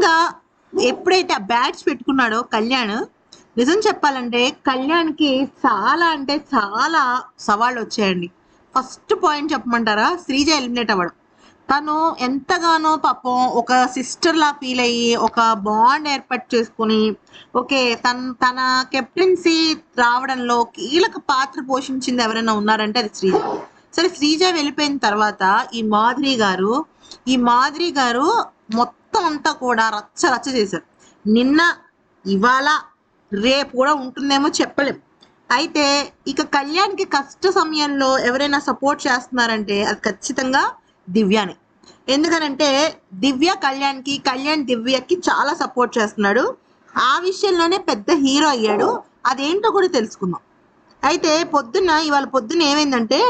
నిజంగా ఎప్పుడైతే ఆ బ్యాట్స్ పెట్టుకున్నాడో కళ్యాణ్ నిజం చెప్పాలంటే కళ్యాణ్కి చాలా అంటే చాలా సవాళ్ళు వచ్చాయండి. ఫస్ట్ పాయింట్ చెప్పమంటారా? శ్రీజ ఎలిమినేట్ అవ్వడం. తను ఎంతగానో పాపం ఒక సిస్టర్ లా ఫీల్ అయ్యి ఒక బాండ్ ఏర్పాటు చేసుకుని ఓకే తన తన కెప్టెన్సీ రావడంలో కీలక పాత్ర పోషించింది ఎవరైనా ఉన్నారంటే అది శ్రీజ. సరే శ్రీజ వెళ్ళిపోయిన తర్వాత ఈ మాధురి గారు ఈ మాధురి గారు మొత్తం అంతా కూడా రచ్చ రచ్చ చేశారు. నిన్న ఇవాళ రేపు కూడా ఉంటుందేమో చెప్పలేం. అయితే ఇక కళ్యాణ్కి కష్ట సమయంలో ఎవరైనా సపోర్ట్ చేస్తున్నారంటే అది ఖచ్చితంగా దివ్యాని. ఎందుకనంటే దివ్య కళ్యాణ్కి కళ్యాణ్ దివ్యకి చాలా సపోర్ట్ చేస్తున్నాడు. ఆ విషయంలోనే పెద్ద హీరో అయ్యాడు. అదేంటో కూడా తెలుసుకుందాం. అయితే పొద్దున్న ఇవాళ పొద్దున్న ఏమైందంటే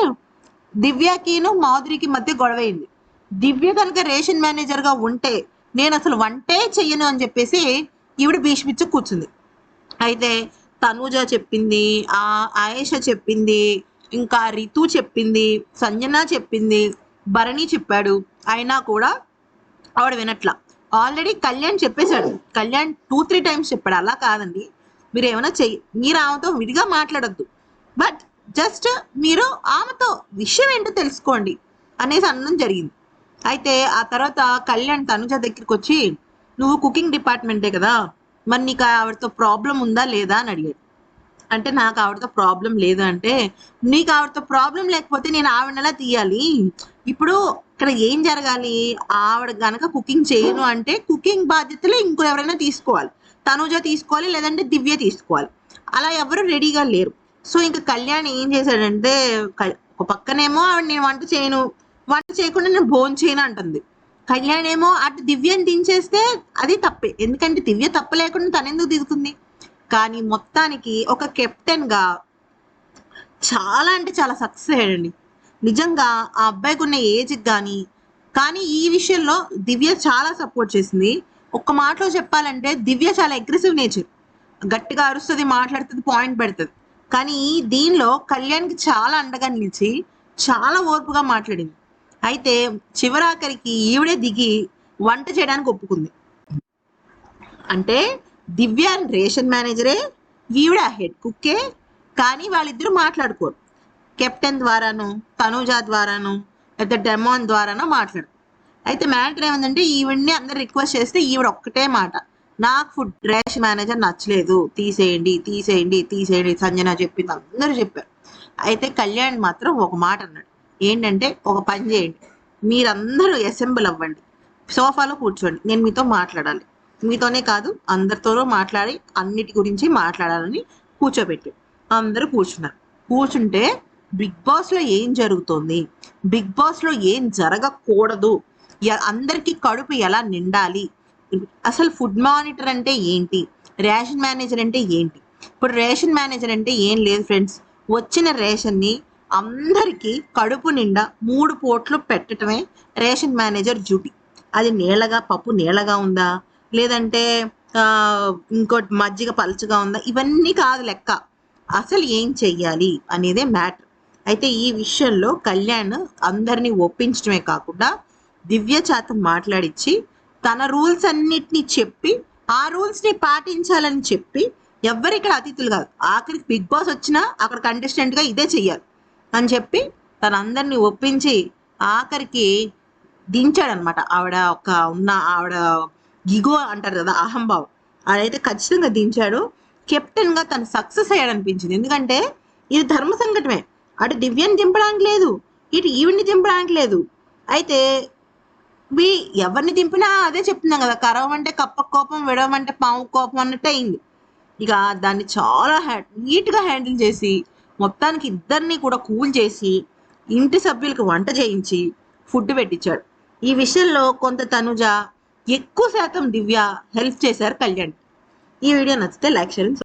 దివ్యకిను మాధురికి మధ్య గొడవైంది. దివ్య కనుక రేషన్ మేనేజర్గా ఉంటే నేను అసలు వంటే చెయ్యను అని చెప్పేసి ఈవిడ భీష్మిచ్చు కూర్చుంది. అయితే తనూజ చెప్పింది ఆ ఆయేష చెప్పింది ఇంకా రితు చెప్పింది సంజన చెప్పింది భరణి చెప్పాడు. అయినా కూడా ఆవిడ వినట్లా. ఆల్రెడీ కళ్యాణ్ చెప్పేశాడు. కళ్యాణ్ టూ త్రీ టైమ్స్ చెప్పాడు. అలా కాదండి. మీరు ఏమైనా చెయ్యి మీరు ఆమెతో విడిగా మాట్లాడొద్దు. బట్ జస్ట్ మీరు ఆమెతో విషయం ఏంటో తెలుసుకోండి అనేసి అనడం జరిగింది. అయితే ఆ తర్వాత కళ్యాణ్ తనుజ దగ్గరికి వచ్చి నువ్వు కుకింగ్ డిపార్ట్మెంటే కదా మరి నీకు ఆవిడతో ప్రాబ్లం ఉందా లేదా? అని అడిగాడు. అంటే నాకు ఆవిడతో ప్రాబ్లం లేదు అంటే నీకు ఆవిడతో ప్రాబ్లం లేకపోతే నేను ఆవిడలా తీయాలి? ఇప్పుడు ఇక్కడ ఏం జరగాలి? ఆవిడ గనక కుకింగ్ చేయను అంటే కుకింగ్ బాధ్యతలు ఇంకో ఎవరైనా తీసుకోవాలి. తనుజ తీసుకోవాలి లేదంటే దివ్య తీసుకోవాలి. అలా ఎవరు రెడీగా లేరు. సో ఇంకా కళ్యాణ్ ఏం చేశాడంటే ఒక పక్కనేమో ఆవిడ నేను వంట చేయను వంట చేయకుండా నేను భోజనం చేయను అంటుంది. కళ్యాణ్ ఏమో అటు దివ్యని దించేస్తే అది తప్పే. ఎందుకంటే దివ్య తప్పు లేకుండా తనెందుకు దిగుతుంది? కానీ మొత్తానికి ఒక కెప్టెన్గా చాలా అంటే చాలా సక్సెస్ అయ్యాడండి. నిజంగా ఆ అబ్బాయికి ఉన్న ఏజ్ కానీ కానీ ఈ విషయంలో దివ్య చాలా సపోర్ట్ చేసింది. ఒక్క మాటలో చెప్పాలంటే దివ్య చాలా అగ్రెసివ్ నేచర్. గట్టిగా అరుస్తుంది మాట్లాడుతుంది పాయింట్ పెడుతుంది. కానీ దీనిలో కళ్యాణ్కి చాలా అండగా నిలిచి చాలా ఓర్పుగా మాట్లాడింది. అయితే చివరాఖరికి ఈవిడే దిగి వంట చేయడానికి ఒప్పుకుంది. అంటే దివ్య రేషన్ మేనేజరే ఈవిడ హెడ్ కుక్కే కానీ వాళ్ళిద్దరూ మాట్లాడుకోరు. కెప్టెన్ ద్వారాను తనూజా ద్వారాను లేదా డెమాన్ ద్వారానో మాట్లాడు అయితే మ్యాటర్ ఏమందంటే ఈవిడ్ని అందరు రిక్వెస్ట్ చేస్తే ఈవిడ ఒక్కటే మాట. నాకు ఫుడ్ రేషన్ మేనేజర్ నచ్చలేదు. తీసేయండి తీసేయండి తీసేయండి సంజన చెప్పింది అందరూ చెప్పారు. అయితే కళ్యాణ్ మాత్రం ఒక మాట అన్నాడు. ఏంటంటే ఒక పని చేయండి. మీరందరూ అసెంబుల్ అవ్వండి. సోఫాలో కూర్చోండి. నేను మీతో మాట్లాడాలి. మీతోనే కాదు అందరితోనూ మాట్లాడి అన్నిటి గురించి మాట్లాడాలని కూర్చోబెట్టి. అందరూ కూర్చున్నారు. కూర్చుంటే బిగ్ బాస్లో ఏం జరుగుతుంది? బిగ్ బాస్లో ఏం జరగకూడదు? అందరికీ కడుపు ఎలా నిండాలి? అసలు ఫుడ్ మానిటర్ అంటే ఏంటి? రేషన్ మేనేజర్ అంటే ఏంటి? ఇప్పుడు రేషన్ మేనేజర్ అంటే ఏం లేదు ఫ్రెండ్స్. వచ్చిన రేషన్ని అందరికీ కడుపు నిండా మూడు పోట్లు పెట్టడమే రేషన్ మేనేజర్ డ్యూటీ. అది నీళ్ళగా పప్పు నీళ్ళగా ఉందా? లేదంటే ఇంకోటి మజ్జిగ పలుచగా ఉందా? ఇవన్నీ కాదు లెక్క. అసలు ఏం చెయ్యాలి అనేదే మ్యాటర్. అయితే ఈ విషయంలో కళ్యాణ్ అందరినీ ఒప్పించడమే కాకుండా దివ్య చేత మాట్లాడించి తన రూల్స్ అన్నిటినీ చెప్పి ఆ రూల్స్ని పాటించాలని చెప్పి ఎవ్వరు ఇక్కడ అతిథులు కాదు. ఆఖరికి బిగ్ బాస్ వచ్చినా అక్కడ కంటెస్టెంట్గా ఇదే చెయ్యాలి. అని చెప్పి తన అందరినీ ఒప్పించి ఆఖరికి దించాడనమాట. ఆవిడ ఒక ఉన్న ఆవిడ గిగో అంటారు కదా అహంభావం. అదైతే ఖచ్చితంగా దించాడు. కెప్టెన్గా తను సక్సెస్ అయ్యాడనిపించింది. ఎందుకంటే ఇది ధర్మ సంకటమే అటు దివ్యని దింపడానికి లేదు. ఇటు ఈవిని దింపడానికి లేదు. అయితే వి ఎవరిని దింపినా అదే చెప్తున్నాం కదా కరవమంటే కప్ప కోపం విడవమంటే పాము కోపం అన్నట్టు అయింది. ఇక దాన్ని చాలా హ్యా నీట్గా హ్యాండిల్ చేసి మొత్తానికి ఇద్దరిని కూడా కూల్ చేసి ఇంటి సభ్యులకు వంట చేయించి ఫుడ్ పెట్టించాడు. ఈ విషయంలో కొంత తనుజ ఎక్కువ శాతం దివ్య హెల్ప్ చేశారు కళ్యాణ్ ఈ వీడియో నచ్చితే లైక్ చేయండి